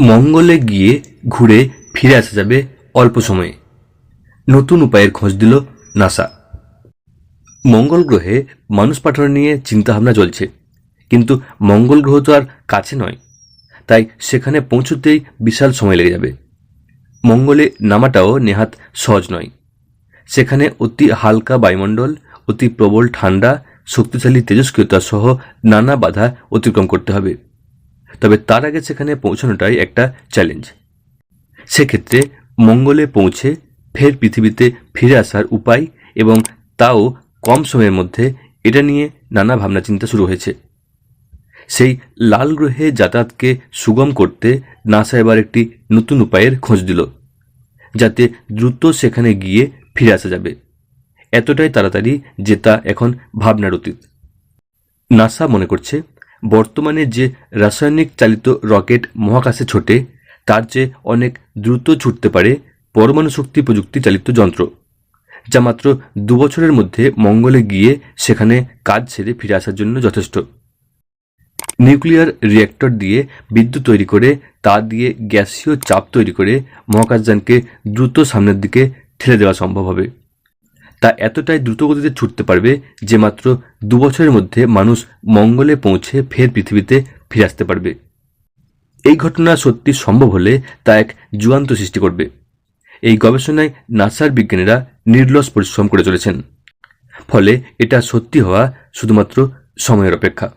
মঙ্গলে গিয়ে ঘুরে ফিরে আসা যাবে অল্প সময়ে। নতুন উপায়ের খোঁজ দিল নাসা। মঙ্গল গ্রহে মানুষ পাঠানো নিয়ে চিন্তাভাবনা চলছে। কিন্তু মঙ্গল গ্রহ তো আর কাছে নয়। তাই সেখানে পৌঁছতেই বিশাল সময় লেগে যাবে। মঙ্গলে নামাটাও নেহাত সহজ নয়। সেখানে অতি হালকা বায়ুমণ্ডল, অতি প্রবল ঠান্ডা, শক্তিশালী তেজস্ক্রিয়তা সহ নানা বাধা অতিক্রম করতে হবে। তবে তার আগে সেখানে পৌঁছানোটাই একটা চ্যালেঞ্জ সেক্ষেত্রে মঙ্গলে পৌঁছে ফের পৃথিবীতে ফিরে আসার উপায় এবং তাও কম সময়ের মধ্যে এটা নিয়ে নানা ভাবনা চিন্তা শুরু হয়েছে। সেই লাল গ্রহে যাতায়াতকে সুগম করতে নাসা এবার একটি নতুন উপায়ের খোঁজ দিল, যাতে দ্রুত সেখানে গিয়ে ফিরে আসা যাবে। এতটাই তাড়াতাড়ি যে তা এখন ভাবনার অতীত। নাসা মনে করছে বর্তমানে যে রাসায়নিক চালিত রকেট মহাকাশে ছোটে, তার চেয়ে অনেক দ্রুত ছুটতে পারে পরমাণু শক্তি প্রযুক্তি চালিত যন্ত্র, যা মাত্র দু বছরের মধ্যে মঙ্গলে গিয়ে সেখানে কাজ ছেড়ে ফিরে আসার জন্য যথেষ্ট। নিউক্লিয়ার রিয়্যাক্টর দিয়ে বিদ্যুৎ তৈরি করে, তা দিয়ে গ্যাসীয় চাপ তৈরি করে মহাকাশযানকে দ্রুত সামনের দিকে ঠেলে দেওয়া সম্ভব হবে। তা এতটাই দ্রুতগতিতে ছুটতে পারবে যে মাত্র দু বছরের মধ্যে মানুষ মঙ্গলে পৌঁছে ফের পৃথিবীতে ফিরে আসতে পারবে। এই ঘটনা সত্যি সম্ভব হলে তা এক যুগান্ত সৃষ্টি করবে। এই গবেষণায় নাসার বিজ্ঞানীরা নির্লস পরিশ্রম করে চলেছেন। ফলে এটা সত্যি হওয়া শুধুমাত্র সময়ের অপেক্ষা।